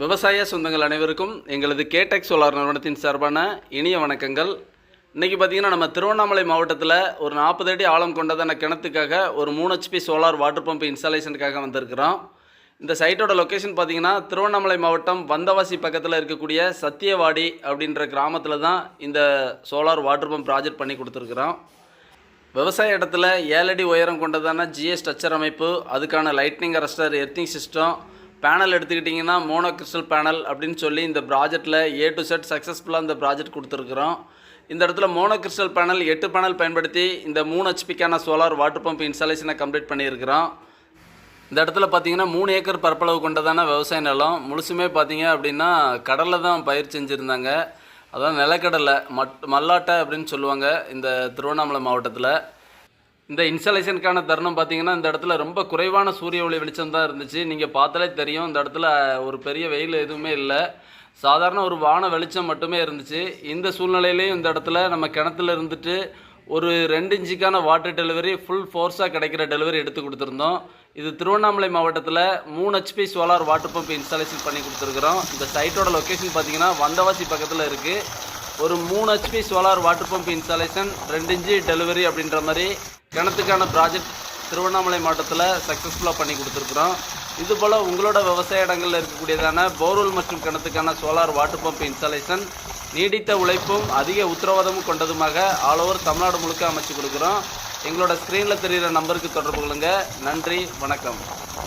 விவசாய சொந்தங்கள் அனைவருக்கும் எங்களது கேடெக் சோலார் நிறுவனத்தின் சார்பான இனிய வணக்கங்கள். இன்றைக்கி பார்த்தீங்கன்னா நம்ம திருவண்ணாமலை மாவட்டத்தில் ஒரு நாற்பது அடி ஆழம் கொண்டதான கிணத்துக்காக ஒரு மூணு ஹெச்பி சோலார் வாட்டர் பம்ப் இன்ஸ்டாலேஷனுக்காக வந்திருக்கிறோம். இந்த சைட்டோட லொக்கேஷன் பார்த்தீங்கன்னா திருவண்ணாமலை மாவட்டம் வந்தவாசி பக்கத்தில் இருக்கக்கூடிய சத்தியவாடி அப்படின்ற கிராமத்தில் தான் இந்த சோலார் வாட்டர் பம்ப் ப்ராஜெக்ட் பண்ணி கொடுத்துருக்குறோம். விவசாய இடத்துல ஏழடி உயரம் கொண்டதான ஜிஎஸ் ஸ்ட்ரக்சர் அமைப்பு அதுக்கான lightning arrester earthing system panel எடுத்துக்கிட்டிங்கன்னா மோனோ கிறிஸ்டல் பேனல் அப்படின்னு சொல்லி இந்த ப்ராஜெக்ட்டில் ஏ டு செட் சக்ஸஸ்ஃபுல்லாக இந்த ப்ராஜெக்ட் கொடுத்துருக்குறோம். இந்த இடத்துல மோனோ கிறிஸ்டல் பேனல் எட்டு பேனல் பயன்படுத்தி இந்த மூணு ஹெச்பிக்கான சோலார் வாட்டர் பம்ப் இன்ஸ்டாலேஷனை கம்ப்ளீட் பண்ணியிருக்கிறோம். இந்த இடத்துல பார்த்தீங்கன்னா மூணு ஏக்கர் பரப்பளவு கொண்டதான விவசாய நிலம். முழுசுமே பார்த்தீங்க அப்படின்னா கடலில் தான் பயிர் செஞ்சுருந்தாங்க. அதான் நிலக்கடலை மட் மல்லாட்டை அப்படின்னு சொல்லுவாங்க இந்த திருவண்ணாமலை மாவட்டத்தில். இந்த இன்ஸ்டாலேஷனுக்கான தருணம் பார்த்தீங்கன்னா இந்த இடத்துல ரொம்ப குறைவான சூரிய ஒளி வெளிச்சம் தான் இருந்துச்சு. நீங்கள் பார்த்தாலே தெரியும் இந்த இடத்துல ஒரு பெரிய வெயில் எதுவுமே இல்லை. சாதாரண ஒரு வான வெளிச்சம் மட்டுமே இருந்துச்சு. இந்த சூழ்நிலையிலையும் இந்த இடத்துல நம்ம கிணத்துல இருந்துட்டு ஒரு ரெண்டு இன்ச்சுக்கான வாட்டர் டெலிவரி ஃபுல் ஃபோர்ஸாக கிடைக்கிற டெலிவரி எடுத்து கொடுத்துருந்தோம். இது திருவண்ணாமலை மாவட்டத்தில் மூணு HP solar water pump installation பண்ணி கொடுத்துருக்குறோம். இந்த சைட்டோட லொக்கேஷன் பார்த்தீங்கன்னா வந்தவாசி பக்கத்தில் இருக்குது ஒரு மூணு HP solar water pump installation ரெண்டு இன்ச்சு டெலிவரி அப்படின்ற மாதிரி கிணத்துக்கான ப்ராஜெக்ட் திருவண்ணாமலை மாவட்டத்தில் சக்ஸஸ்ஃபுல்லாக பண்ணி கொடுத்துருக்குறோம். இதுபோல் உங்களோட விவசாய இடங்களில் இருக்கக்கூடியதான போர்வெல் மற்றும் கிணத்துக்கான சோலார் வாட்டர் பம்ப் இன்ஸ்டாலேஷன் நீடித்த உழைப்பும் அதிக உத்தரவாதமும் கொண்டதுமாக ஆல் ஓவர் தமிழ்நாடு முழுக்க அமைச்சு கொடுக்குறோம். எங்களோட ஸ்க்ரீனில் தெரிகிற நம்பருக்கு தொடர்பு கொள்ளுங்கள் நன்றி வணக்கம்.